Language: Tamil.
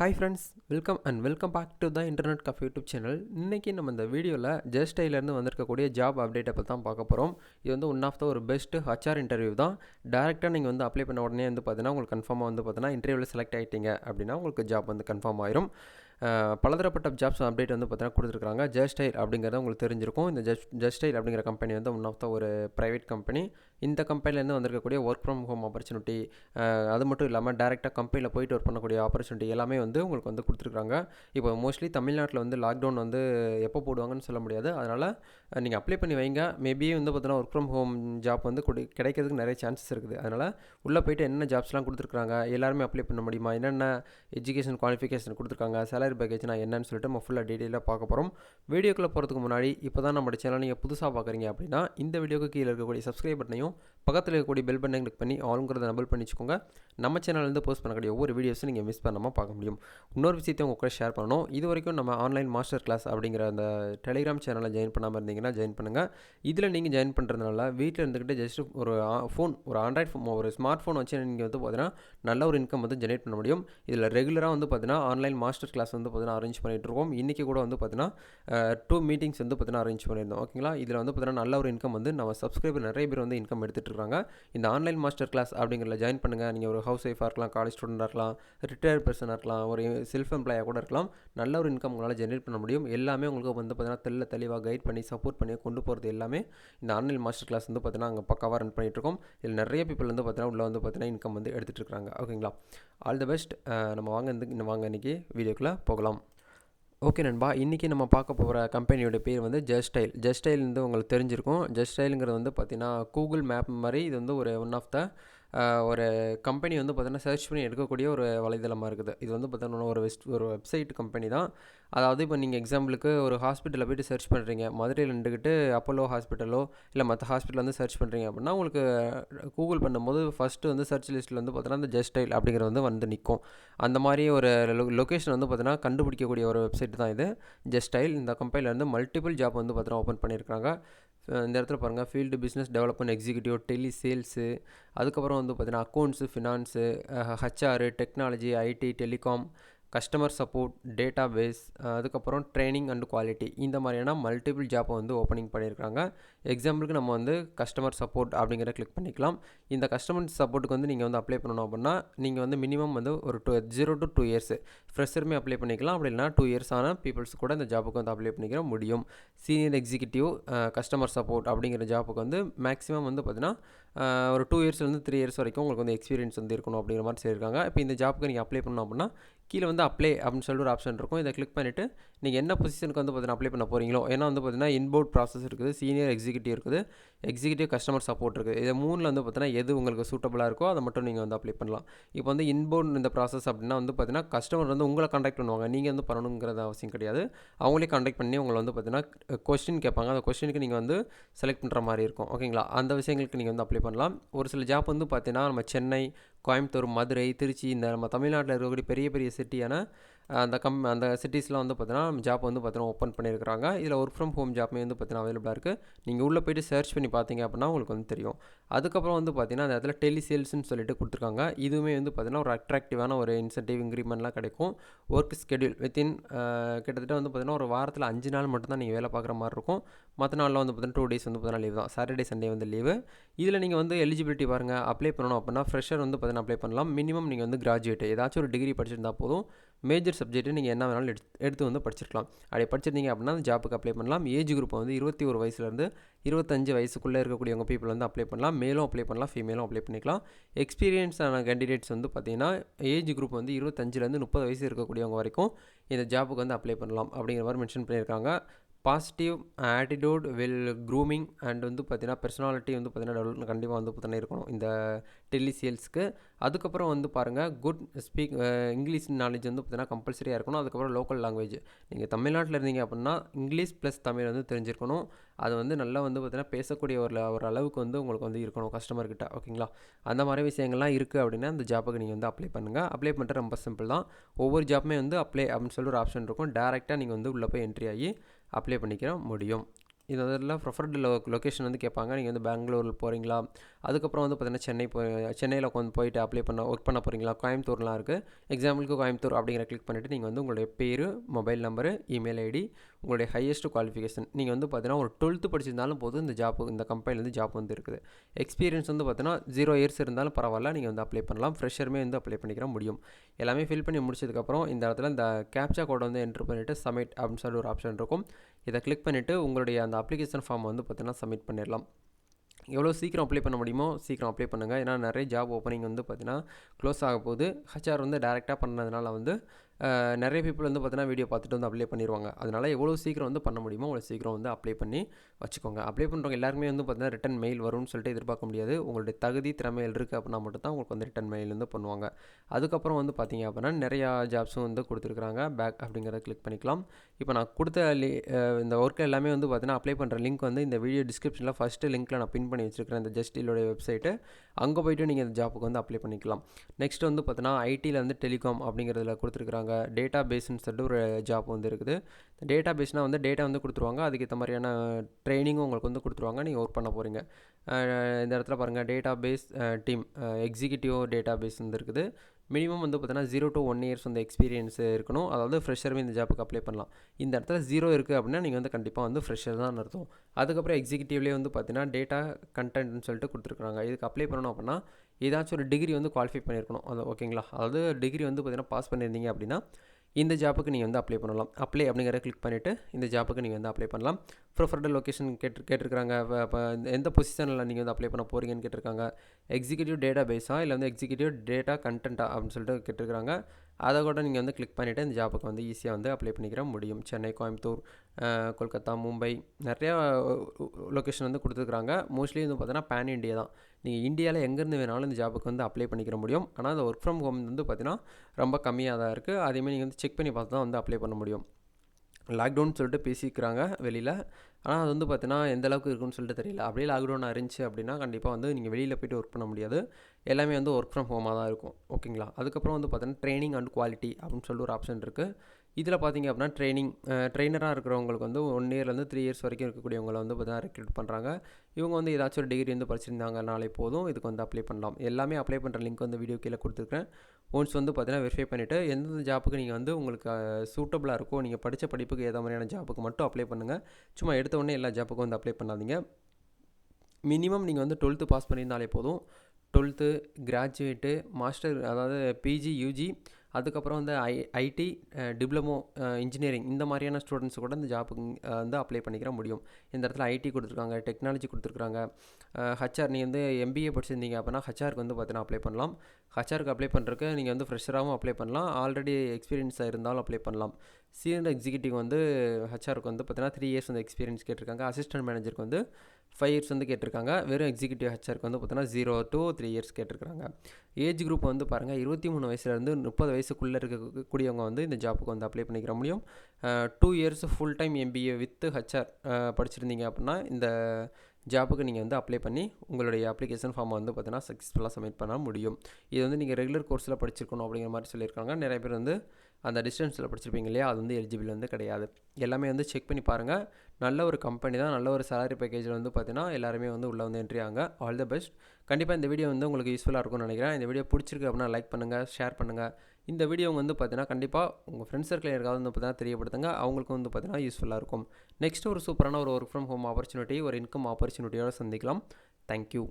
Hi friends welcome and welcome back to the internet cafe YouTube channel இன்றைக்கி நம்ம இந்த வீடியோவில் ஜஸ்ட் வந்திருக்கக்கூடிய ஜாப் அப்டேட்டை பற்றி தான் பார்க்க போகிறோம் இது வந்து ஒன் ஆஃப் த ஒரு பெஸ்ட் ஹச்ஆர் இன்டர்வியூ தான். டேரெக்டாக நீங்கள் வந்து அப்ளை பண்ண உடனே வந்து பார்த்தீங்கன்னா உங்களுக்கு கன்ஃபார்மாக வந்து பார்த்தீங்கன்னா இன்டர்வியூவில் செலக்ட் ஆகிட்டீங்க அப்படின்னா உங்களுக்கு ஜாப் வந்து கன்ஃபார்ம் ஆயிரும். பலதரப்பட்ட ஜாப்ஸ் அப்டேட் வந்து பார்த்தீங்கன்னா கொடுத்துருக்காங்க ஜஸ்டைல் அப்படிங்கிறது உங்களுக்கு தெரிஞ்சிருக்கும். இந்த ஜஸ்ட் ஜஸ்டைல் அப்படிங்கிற கம்பெனி வந்து ஒன் ஆஃப் த ஒரு ப்ரைவேட் கம்பெனி இந்த கம்பெனிலேருந்து வந்திருக்கக்கூடிய ஒர்க் ஃப்ரம் ஹோம் ஆப்பர்ச்சுனிட்டி அது மட்டும் இல்லாமல் டேரெக்டாக கம்பெனியில் போயிட்டு ஒர்க் பண்ணக்கூடிய ஆப்பர்ச்சுனிட்டி எல்லாமே வந்து உங்களுக்கு வந்து கொடுத்துருக்காங்க இப்போ மோஸ்ட்லி தமிழ்நாட்டில் வந்து லாக்டவுன் வந்து எப்போ போடுவாங்கன்னு சொல்ல முடியாது. அதனால் நீங்கள் அப்ளை பண்ணி வைங்க. மேபி வந்து பார்த்தீங்கன்னா ஒர்க் ஃப்ரம் ஹோம் ஜாப் வந்து கொடு கிடைக்கிறதுக்கு நிறைய சான்சஸ் இருக்குது. அதனால் உள்ளே போயிட்டு என்ன ஜாப்ஸ்லாம் கொடுத்துருக்காங்க எல்லாருமே அப்ளை பண்ண முடியுமா? என்னென்ன எஜுகேஷன் குவாலிஃபிகேஷன் கொடுத்துருக்காங்க? சேலரி பேக்கேஜ்னா என்னன்னு சொல்லிட்டு நம்ம ஃபுல்லாக டீட்டெயிலாக பார்க்க போகிறோம் வீடியோக்குள்ளே போகிறதுக்கு முன்னாடி இப்போ தான் நம்ம சேனல் நீங்கள் புதுசாக பார்க்குறீங்க அப்படின்னா இந்த வீடியோக்கு கீழே இருக்கக்கூடிய சப்ஸ்கிரைப் பட்டனையும் பக்கத்தில் இருக்கக்கூடிய பெல் பட்டனை கிளிக் பண்ணி ஆளுங்கிறத நபல் பண்ணிச்சுக்கோங்க. நம்ம சேனல்லேருந்து போஸ்ட் பண்ணக்கூடிய ஒவ்வொரு வீடியோஸும் நீங்கள் மிஸ் பண்ணாமல் பார்க்க முடியும். இன்னொரு விஷயத்தையும் உங்க கூட ஷேர் பண்ணணும். இது வரைக்கும் நம்ம ஆன்லைன் மாஸ்டர் கிளாஸ் அப்படிங்கிற அந்த டெலிகிராம் சேனலில் ஜாயின் பண்ணாமல் இருந்தீங்கன்னா ஜாயின் பண்ணுங்கள் இதில் நீங்கள் ஜாயின் பண்ணுறதுனால வீட்டில் இருந்துக்கிட்டு ஜஸ்ட் ஒரு ஃபோன் ஒரு ஆண்ட்ராய்ட் ஃபோன் ஒரு ஸ்மார்ட் ஃபோன் வச்சு நீங்கள் வந்து பார்த்தீங்கன்னா நல்ல ஒரு இன்கம் வந்து ஜென்ரேட் பண்ண முடியும். இதில் ரெகுலராக வந்து பார்த்தீங்கன்னா ஆன்லைன் மாஸ்டர் கிளாஸ் வந்து பார்த்தீங்கன்னா அரேஞ்ச் பண்ணிட்டு இருக்கோம் இன்றைக்கி கூட வந்து பார்த்தீங்கன்னா டூ மீட்டிங்ஸ் வந்து பார்த்தீங்கன்னா அரேஞ்ச் பண்ணியிருந்தோம். ஓகேங்களா இதில் வந்து பார்த்தீங்கன்னா நல்ல ஒரு இன்கம் வந்து நம்ம சப்ஸ்கிரைபர் நிறைய பேர் வந்து இன்கம் எடுத்துகிட்டு இருக்காங்க இந்த ஆன்லைன் மாஸ்டர் கிளாஸ் அப்படிங்கிறத ஜாயின் பண்ணுங்கள் நீங்கள் ஒரு ஹவுஸ் ஒய்ஃபாக இருக்கலாம் காலேஜ் ஸ்டூடெண்ட்டாக இருக்கலாம் ரிட்டையர்ட் பர்சனாக இருக்கலாம் ஒரு செல்ஃப் எம்ப்ளாயாக கூட இருக்கலாம். நல்ல ஒரு இன்கம் உங்களால் ஜென்ரேட் பண்ண முடியும். எல்லாமே உங்களுக்கு வந்து பார்த்தீங்கன்னா தெல்ல தெளிவாக கைட் பண்ணி சப்போர்ட் பண்ணி கொண்டு போகிறது எல்லாமே இந்த ஆன்லைன் மாஸ்டர் கிளாஸ் வந்து பார்த்தீங்கன்னா அங்கே பக்காவாக ரன் பண்ணிகிட்டு இருக்கோம் இதில் நிறைய பீப்பிள் வந்து பார்த்தீங்கன்னா உள்ள வந்து பார்த்தீங்கன்னா இன்கம் வந்து எடுத்துகிட்டு இருக்காங்க ஓகேங்களா ஆல் த பெஸ்ட் நம்ம வாங்க இந்த இந்த வாங்க இன்றைக்கி வீடியோக்குள்ளே போகலாம். ஓகே நண்பா இன்றைக்கி நம்ம பார்க்க போகிற கம்பெனியோட பேர் வந்து ஜஸ்டைல் ஜஸ்டைல் வந்து உங்களுக்கு தெரிஞ்சிருக்கும். ஜஸ்டைலுங்கிறது வந்து பார்த்திங்கன்னா கூகுள் மேப் மாதிரி இது வந்து ஒரு ஒன் ஆஃப் த ஒரு கம்பெனி வந்து பார்த்தோன்னா சர்ச் பண்ணி எடுக்கக்கூடிய ஒரு வலைதளமாக இருக்குது. இது வந்து பார்த்தீங்கன்னா ஒரு வெஸ்ட் ஒரு வெப்சைட் கம்பெனி தான். அதாவது இப்போ நீங்கள் எக்ஸாம்பிளுக்கு ஒரு ஹாஸ்பிட்டலில் போயிட்டு சர்ச் பண்ணுறீங்க மதுரையில் நின்றுக்கிட்டு அப்போலோ ஹாஸ்பிட்டலோ இல்லை மற்ற ஹாஸ்பிட்டல் வந்து சர்ச் பண்ணுறீங்க அப்படின்னா உங்களுக்கு கூகுள் பண்ணும்போது ஃபஸ்ட்டு வந்து சர்ச் லிஸ்ட்டில் வந்து பார்த்தோன்னா அந்த ஜஸ்டைல் அப்படிங்கிறது வந்து வந்து நிற்கும் அந்த மாதிரி ஒரு லொக்கேஷன் வந்து பார்த்தீங்கன்னா கண்டுபிடிக்கக்கூடிய ஒரு வெப்சைட் தான் இது. ஜஸ்டைல் இந்த கம்பெனியில் வந்து மல்டிபிள் ஜாப் வந்து பார்த்தோன்னா ஓப்பன் பண்ணியிருக்காங்க இந்த இடத்துல பாருங்கள் field business development executive tele sales அதுக்கப்புறம் வந்து பார்த்திங்கன்னா accounts finance HR technology IT telecom customer support data base அதுக்கப்புறம் ட்ரைனிங் அண்ட் குவாலிட்டி இந்த மாதிரியான மல்டிபிள் ஜாப்பை வந்து ஓப்பனிங் பண்ணியிருக்காங்க எக்ஸாம்பிளுக்கு நம்ம வந்து கஸ்டமர் சப்போர்ட் அப்படிங்கிற கிளிக் பண்ணிக்கலாம். இந்த கஸ்டமர் சப்போர்ட்டுக்கு வந்து நீங்கள் வந்து அப்ளை பண்ணணும் அப்படின்னா நீங்கள் வந்து மினிமம் வந்து ஒரு two zero to two years ஃப்ரெஷருமே apply பண்ணிக்கலாம். அப்படி இல்லைனா டூ இயர்ஸ் ஆன பீப்புள்ஸ் கூட இந்த ஜாப்புக்கு வந்து அப்ளை பண்ணிக்கிற முடியும். சீனியர் எக்ஸிக்யூட்டிவ் கஸ்டமர் சப்போர்ட் அப்படிங்கிற ஜாப்புக்கு வந்து மேக்ஸிமம் வந்து பார்த்தீங்கன்னா ஒரு டூ இயர்ஸ்லேருந்து த்ரீ இயர்ஸ் வரைக்கும் உங்களுக்கு வந்து எக்ஸ்பீரியன்ஸ் வந்து இருக்கணும் அப்படிங்கிற மாதிரி சொல்லியிருக்காங்க. இப்போ இந்த ஜாப்புக்கு நீங்கள் அப்ளை பண்ணணும் அப்படின்னா கீழே வந்து அப்ளை அப்படின்னு சொல்லிட்டு ஒரு ஆப்ஷன் இருக்கும். இதை கிளிக் பண்ணிவிட்டு நீங்கள் என்ன பொசிஷனுக்கு வந்து பார்த்தீங்கன்னா அப்ளை பண்ண போகிறீங்களோ ஏன்னா வந்து பார்த்தீங்கன்னா இன்போர்ட் ப்ராசஸ் இருக்குது சீனியர் எக்ஸிக்யூட்டிவ் இருக்குது எக்ஸிக்யூட்டிவ் கஸ்டமர் சப்போர்ட் இருக்குது. இது மூணில் வந்து பார்த்தீங்கன்னா எது உங்களுக்கு சூட்டபுளாக இருக்கோ அதை மட்டும் நீங்கள் வந்து அப்ளை பண்ணலாம். இப்போ வந்து இன்போர்ட் இந்த ப்ராசஸ் அப்படின்னா வந்து பார்த்தீங்கன்னா கஸ்டமர் வந்து உங்களை கான்டாக்ட் பண்ணுவாங்க. நீங்கள் வந்து பண்ணணுங்கிறது அவசியம் கிடையாது. அவங்களே கான்டாக்ட் பண்ணி உங்களை வந்து பார்த்தீங்கன்னா கொஸ்டின் கேட்பாங்க. அந்த கொஸ்டினுக்கு நீங்கள் வந்து செலக்ட் பண்ணுற மாதிரி இருக்கும். ஓகேங்களா? அந்த விஷயங்களுக்கு நீங்கள் வந்து அப்ளை பண்ணலாம். ஒரு சில ஜாப் வந்து பார்த்தீங்கன்னா நம்ம சென்னை கோயம்புத்தூர் மதுரை திருச்சி இந்த நம்ம தமிழ்நாட்டில் இருக்கக்கூடிய பெரிய பெரிய சிட்டியான அந்த கம் அந்த சிட்டிஸ்லாம் வந்து பார்த்தீங்கன்னா ஜாப் வந்து பார்த்தீங்கன்னா ஓப்பன் பண்ணியிருக்காங்க இதில் ஒர்க் ஃப்ரம் ஹோம் ஜாப்மே வந்து பார்த்தீங்கன்னா அவைலபிளாக இருக்குது நீங்கள் உள்ளே போயிட்டு சர்ச் பண்ணி பார்த்தீங்க அப்படின்னா உங்களுக்கு வந்து தெரியும். அதுக்கப்புறம் வந்து பார்த்தீங்கன்னா அந்த இடத்துல டெலி சேல்ஸ்னு சொல்லிட்டு கொடுத்துருக்காங்க. இதுவுமே வந்து பார்த்தீங்கன்னா ஒரு அட்ராக்டிவான ஒரு இன்சென்டிவ் இன்க்ரிமெண்ட்லாம் கிடைக்கும். ஒர்க் ஸ்கெடியூல் வித்தின் கிட்டத்தட்ட வந்து பார்த்தீங்கன்னா ஒரு வாரத்தில் அஞ்சு நாள் மட்டும் தான் நீங்கள் வேலை பார்க்குற மாதிரி இருக்கும். மற்ற நாளில் வந்து பார்த்தீங்கன்னா டூ டேஸ் வந்து பார்த்தீங்கன்னா லீவ் தான். சாட்டர்டே சண்டே வந்து லீவு இதில் நீங்கள் வந்து எலிஜிபிலிட்டி பாருங்கள் அப்ளை பண்ணணும் அப்படின்னா ஃப்ரெஷர் வந்து பார்த்தீங்கன்னா அப்ளை பண்ணலாம். மினிமம் நீங்கள் வந்து கிராஜுவேட் ஏதாச்சும் ஒரு டிகிரி படிச்சிருந்தால் போதும். மேஜர் சப்ஜெக்ட்டு நீங்கள் என்ன வேணாலும் எடுத்து எடுத்து வந்து படிச்சிருக்கலாம். அப்படி படிச்சிருந்தீங்க அப்படின்னா அந்த ஜாப்புக்கு அப்ளை பண்ணலாம். ஏஜ் குரூப் வந்து இருபத்தி ஒரு வயசுலேருந்து இருபத்தஞ்சு வயசுக்குள்ளே இருக்கக்கூடியவங்க பீப்புள் வந்து அப்ளை பண்ணலாம். மேலும் அப்ளை பண்ணலாம். ஃபீமேலும் அப்ளை பண்ணிக்கலாம். எக்ஸ்பீரியன்ஸான கேண்டிடேட்ஸ் வந்து பார்த்தீங்கன்னா ஏஜ் குரூப் வந்து இருபத்தஞ்சிலேருந்து முப்பது வயசு இருக்கக்கூடியவங்க வரைக்கும் இந்த ஜாப்புக்கு வந்து அப்ளை பண்ணலாம் அப்படிங்கிற மாதிரி மென்ஷன் பண்ணியிருக்காங்க. Positive attitude well grooming and வந்து பார்த்திங்கன்னா பர்சனாலிட்டி வந்து பார்த்திங்கன்னா டெவலப் கண்டிப்பாக வந்து பார்த்தீங்கன்னா இருக்கணும். இந்த டெல்லி சேல்ஸ்க்கு அதுக்கப்புறம் வந்து பாருங்கள் குட் ஸ்பீக் இங்கிலீஷ் நாலேஜ் வந்து பார்த்திங்கன்னா கம்பல்சரியாக இருக்கணும். அதுக்கப்புறம் லோக்கல் லாங்குவேஜ் நீங்கள் தமிழ்நாட்டில் இருந்தீங்க அப்படின்னா இங்கிலீஷ் ப்ளஸ் தமிழ் வந்து தெரிஞ்சிருக்கணும். அது வந்து நல்லா வந்து பார்த்திங்கன்னா பேசக்கூடிய ஒரு ஒரு அளவுக்கு வந்து உங்களுக்கு வந்து இருக்கணும் கஸ்டமர்கிட்ட ஓகேங்களா? அந்த மாதிரி விஷயங்கள்லாம் இருக்குது அப்படின்னா அந்த ஜாப்புக்கு நீங்கள் வந்து அப்ளை பண்ணுங்கள் அப்ளை பண்ணுறது ரொம்ப சிம்பிள் தான். ஒவ்வொரு ஜாப்புமே வந்து அப்ளை அப்படின்னு சொல்லி ஒரு ஆப்ஷன் இருக்கும். டேரெக்டாக நீங்கள் வந்து உள்ளே போய் என்ட்ரி ஆகி அப்ளை பண்ணிக்கிற முடியும். இதில் ப்ரிஃபர்டு லொ லொக்கேஷன் வந்து கேட்பாங்க. நீங்கள் வந்து பெங்களூர் போகிறீங்களா அதுக்கப்புறம் வந்து பார்த்தீங்கன்னா சென்னை போய் சென்னையில் உட்காந்து போயிட்டு அப்ளை பண்ண ஒர்க் பண்ண போகிறீங்களா கோயம்புத்தூர்லாம் இருக்குது எக்ஸாம்பிளுக்கு கோயம்புத்தூர் அப்படிங்கிற கிளிக் பண்ணிவிட்டு நீங்கள் வந்து உங்களுடைய பேர் மொபைல் நம்பரு இமெயில் ஐடி உங்களுடைய ஹையஸ்ட் குவாலிஃபிகேஷன் நீங்கள் வந்து பார்த்தீங்கன்னா ஒரு டுவெல்த்து படிச்சிருந்தாலும் போதும் இந்த ஜாப் இந்த கம்பெனிலேருந்து ஜாப் வந்து இருக்குது. எக்ஸ்பீரியன்ஸ் வந்து பார்த்தீங்கன்னா ஜீரோ இயர்ஸ் இருந்தாலும் பரவாயில்ல. நீங்கள் வந்து அப்ளை பண்ணலாம். ஃப்ரெஷருமே வந்து அப்ளை பண்ணிக்கிற முடியும். எல்லாமே ஃபில் பண்ணி முடிச்சதுக்கப்புறம் இந்த இடத்துல இந்த கேப்சா கோடை வந்து என்ட்ரு பண்ணிவிட்டு சப்மிட் அப்படின்னு சொல்லி ஒரு ஆப்ஷன் இருக்கும். இதை கிளிக் பண்ணிவிட்டு உங்களுடைய அந்த அப்ளிகேஷன் ஃபார்ம் வந்து பார்த்திங்கன்னா சப்மிட் பண்ணிடலாம். எவ்வளோ சீக்கிரம் அப்ளை பண்ண முடியுமோ சீக்கிரம் அப்ளை பண்ணுங்கள் ஏன்னா நிறைய ஜாப் ஓப்பனிங் வந்து பார்த்திங்கன்னா க்ளோஸ் ஆக போகுது. ஹச்ஆர் வந்து டேரெக்டாக பண்ணதுனால வந்து நிறைய பீப்புள் வந்து பார்த்தீங்கன்னா வீடியோ பார்த்துட்டு வந்து அப்ளை பண்ணிடுவாங்க அதனால் எவ்வளோ சீக்கிரம் வந்து பண்ண முடியுமோ அவ்வளோ சீக்கிரம் வந்து அப்ளை பண்ணி வச்சுக்கோங்க. அப்ளை பண்ணுறவங்க எல்லாருமே வந்து பார்த்தீங்கன்னா ரிட்டன் மெயில் வரும்னு சொல்லிட்டு எதிர்பார்க்க முடியாது. உங்களுடைய தகுதி திறமையில் இருக்குது அப்படின்னா மட்டும் தான் உங்களுக்கு வந்து ரிட்டன் மெயில் வந்து பண்ணுவாங்க. அதுக்கப்புறம் வந்து பார்த்தீங்க அப்படின்னா நிறையா ஜாப்ஸும் வந்து கொடுத்துருக்குறாங்க. பேக் அப்படிங்கிறத கிளிக் பண்ணிக்கலாம். இப்போ நான் கொடுத்த லி இந்த ஒர்க்கு எல்லாமே வந்து பார்த்தீங்கன்னா அப்ளை பண்ணுற லிங்க் வந்து இந்த வீடியோ டிஸ்கிரிப்ஷனில் ஃபஸ்ட்டு லிங்க்கில் நான் பின் பண்ணி வச்சிருக்கிறேன். இந்த ஜஸ்ட் வெப்சைட்டு அங்கே போயிட்டு நீங்கள் இந்த ஜாப்புக்கு வந்து அப்ளை பண்ணிக்கலாம். நெக்ஸ்ட் வந்து பார்த்தீங்கன்னா ஐடியில் வந்து டெலிகாம் அப்படிங்கிறதுல கொடுத்துருக்குறாங்க. டேட்டா பேஸ்ன்னு சொல்லிட்டு ஒரு ஜாப் வந்து இருக்குது. டேட்டா பேஸ்னால் வந்து டேட்டா வந்து கொடுத்துருவாங்க. அதுக்கேற்ற மாதிரியான ட்ரைனிங்கும் உங்களுக்கு வந்து கொடுத்துருவாங்க. நீங்கள் ஒர்க் பண்ண போகிறீங்க இந்த இடத்துல பாருங்கள் data base team executive data base வந்து இருக்குது. மினிமம் வந்து பார்த்தீங்கன்னா ஜீரோ டு ஒன் இயர்ஸ் வந்து எக்ஸ்பீரியன்ஸ் இருக்கணும். அதாவது ஃப்ரெஷருமே இந்த ஜாப்புக்கு அப்ளை பண்ணலாம். இந்த இடத்துல ஜீரோ இருக்குது அப்படின்னா நீங்கள் வந்து கண்டிப்பாக வந்து ஃப்ரெஷர் தான் அர்த்தம். அதுக்கப்புறம் எக்ஸிக்யூட்டிவ்லேயே வந்து பார்த்தீங்கன்னா டேட்டா கண்டென்ட்னு சொல்லிட்டு கொடுத்துருக்காங்க இதுக்கு அப்ளை பண்ணணும் அப்படின்னா ஏதாச்சும் ஒரு டிகிரி வந்து குவாலிஃபை பண்ணியிருக்கணும். அது ஓகேங்களா? அதாவது டிகிரி வந்து பார்த்தீங்கன்னா பாஸ் பண்ணியிருந்தீங்க அப்படின்னா இந்த ஜாப்புக்கு நீங்கள் வந்து அப்ளை பண்ணலாம். அப்ளை அப்படிங்கிறத கிளிக் பண்ணிவிட்டு இந்த ஜாப்புக்கு நீங்கள் வந்து அப்ளை பண்ணலாம். ப்ரிஃபர்டு லொக்கேஷன் கேட்டு கேட்டிருக்காங்க இப்போ எந்த பொசிஷனில் நீங்கள் வந்து அப்ளை பண்ண போகிறீங்கன்னு கேட்டிருக்காங்க. எக்ஸிக்யூட்டிவ் டேட்டா பேஸா இல்லை வந்து எக்ஸிக்யூட்டிவ் டேட்டா கண்டென்ட்டா அப்படின்னு சொல்லிட்டு கேட்டிருக்காங்க அதை கூட நீங்கள் வந்து கிளிக் பண்ணிவிட்டு இந்த ஜாப்புக்கு வந்து ஈஸியாக வந்து அப்ளை பண்ணிக்கிற முடியும். சென்னை கோயம்புத்தூர் கொல்கத்தா மும்பை நிறையா லொக்கேஷன் வந்து கொடுத்துருக்குறாங்க. மோஸ்ட்லி வந்து பார்த்தீங்கன்னா பேன் இண்டியா தான். நீங்கள் இந்தியாவில் எங்கேருந்து வேணாலும் இந்த ஜாப்புக்கு வந்து அப்ளை பண்ணிக்கிற முடியும். ஆனால் அந்த ஒர்க் ஃப்ரம் ஹோம் வந்து பார்த்தீங்கன்னா ரொம்ப கம்மியாக தான் இருக்குது அதேமாதிரி நீங்கள் வந்து செக் பண்ணி பார்த்து தான் வந்து அப்ளை பண்ண முடியும். லாக்டவுன் சொல்லிட்டு பேசிக்கிறாங்க வெளியில். ஆனால் அது வந்து பார்த்தீங்கன்னா எந்த அளவுக்கு இருக்குன்னு சொல்லிட்டு தெரியல. அப்படியே லாக்டவுன் இருந்துச்சு அப்படின்னா கண்டிப்பாக வந்து நீங்கள் வெளியில் போயிட்டு ஒர்க் பண்ண முடியாது. எல்லாமே வந்து ஒர்க் ஃப்ரம் ஹோமாக தான் இருக்கும். ஓகேங்களா அதுக்கப்புறம் வந்து பார்த்தீங்கன்னா ட்ரைனிங் அண்ட் குவாலிட்டி அப்படின்னு சொல்லி ஒரு ஆப்ஷன் இருக்குது இதில் பார்த்தீங்க அப்படின்னா ட்ரைனிங் ட்ரெயினராக இருக்கிறவங்களுக்கு வந்து ஒன் இயர்லேருந்து த்ரீ இயர்ஸ் வரைக்கும் இருக்கக்கூடியவங்களை வந்து பார்த்தீங்கன்னா ரெக்ரூட் பண்ணுறாங்க இவங்க வந்து ஏதாச்சும் ஒரு டிகிரி வந்து படிச்சிருந்தாங்கனாலே போதும் இதுக்கு வந்து அப்ளை பண்ணலாம். எல்லாமே அப்ளை பண்ணுற லிங்க் வந்து வீடியோ கீழே கொடுத்துருக்கேன். ஒன்ஸ் வந்து பார்த்தீங்கன்னா வெரிஃபை பண்ணிவிட்டு எந்தெந்த ஜாப்புக்கு நீங்கள் வந்து உங்களுக்கு சூட்டபுளாக இருக்கோ நீங்கள் படித்த படிப்புக்கு ஏற்ற மாதிரியான ஜாப்புக்கு மட்டும் அப்ளை பண்ணுங்கள் சும்மா எடுத்த உடனே எல்லா ஜாப்புக்கும் வந்து அப்ளை பண்ணாதீங்க. மினிமம் நீங்கள் வந்து டுவெல்த்து பாஸ் பண்ணியிருந்தாலே போதும். டுவெல்த்து கிராஜுவேட்டு மாஸ்டர் அதாவது பிஜி யூஜி அதுக்கப்புறம் வந்து ஐ ஐடி டிப்ளமோ இன்ஜினியரிங் இந்த மாதிரியான ஸ்டூடெண்ட்ஸ் கூட இந்த ஜாப்புக்கு வந்து அப்ளை பண்ணிக்கிற முடியும். இந்த இடத்துல ஐடி கொடுத்துருக்காங்க டெக்னாலஜி கொடுத்துருக்காங்க. ஹச்ஆர் நீங்கள் வந்து எம்பிஏ படிச்சிருந்தீங்க அப்படின்னா ஹச்ஆருக்கு வந்து பார்த்தீங்கன்னா அப்ளை பண்ணலாம். ஹச்ஆருக்கு அப்ளை பண்ணுறதுக்கு நீங்கள் வந்து ஃப்ரெஷராகவும் அப்ளை பண்ணலாம். ஆல்ரெடி எக்ஸ்பீரியன்ஸாக இருந்தாலும் அப்ளை பண்ணலாம். சீனியர் எக்ஸிக்யூட்டிவ் வந்து ஹச்ஆருக்கு வந்து பார்த்தீங்கன்னா த்ரீ இயர்ஸ் வந்து எக்ஸ்பீரியன்ஸ் கேட்டிருக்காங்க. அசிஸ்டன்ட் மேனேஜருக்கு வந்து ஃபைவ் இயர்ஸ் வந்து கேட்டிருக்காங்க. வெறும் எக்ஸிக்யூட்டிவ் ஹெச்ஆருக்கு வந்து பார்த்தீங்கன்னா ஜீரோ டூ த்ரீ இயர்ஸ் கேட்டிருக்காங்க. ஏஜ் குரூப் வந்து பாருங்கள் இருபத்தி மூணு வயசுலேருந்து முப்பது வயசுக்குள்ளே இருக்கக்கூடியவங்க வந்து இந்த ஜாப்புக்கு வந்து அப்ளை பண்ணிக்கிற முடியும். Two years full time MBA with HR படிச்சிருந்தீங்க அப்படின்னா இந்த ஜாப்புக்கு நீங்கள் வந்து அப்ளை பண்ணி உங்களுடைய அப்ளிகேஷன் ஃபார்மை வந்து பார்த்தீங்கன்னா சக்ஸஸ்ஃபுல்லாக சப்மிட் பண்ண முடியும். இது வந்து நீங்கள் ரெகுலர் கோர்ஸில் படிச்சிருக்கணும் அப்படிங்கிற மாதிரி சொல்லியிருக்காங்க. நிறைய பேர் வந்து அந்த டிஸ்டன்ஸில் படிச்சிருப்பீங்க இல்லையா? அது வந்து எலிஜிபிள் வந்து கிடையாது. எல்லாமே வந்து செக் பண்ணி பாருங்கள் நல்ல ஒரு கம்பெனி தான். நல்ல ஒரு சேலரி பேக்கேஜில் வந்து பார்த்தீங்கன்னா எல்லாருமே வந்து உள்ளே வந்து என்ட்ரி ஆங்க ஆல் த பெஸ்ட் கண்டிப்பாக இந்த வீடியோ வந்து உங்களுக்கு யூஸ்ஃபுல்லாக இருக்கும்னு நினைக்கிறேன். இந்த வீடியோ பிடிச்சிருக்கு அப்படின்னா லைக் பண்ணுங்கள் ஷேர் பண்ணுங்கள் இந்த வீடியோ வந்து பார்த்தீங்கன்னா கண்டிப்பாக உங்கள் ஃப்ரெண்ட்ஸ் சர்க்கிள் யாருக்காவது வந்து பார்த்தீங்கன்னா தெரியப்படுத்துங்க. அவங்களுக்கும் வந்து பார்த்தீங்கன்னா யூஸ்ஃபுல்லாக இருக்கும். நெக்ஸ்ட் ஒரு சூப்பரான ஒரு ஒர்க் ஃப்ரம் ஹோம் ஆப்பர்ச்சுனிட்டி ஒரு இன்கம் ஆப்பர்ச்சுனிட்டியோட சந்திக்கலாம். Thank you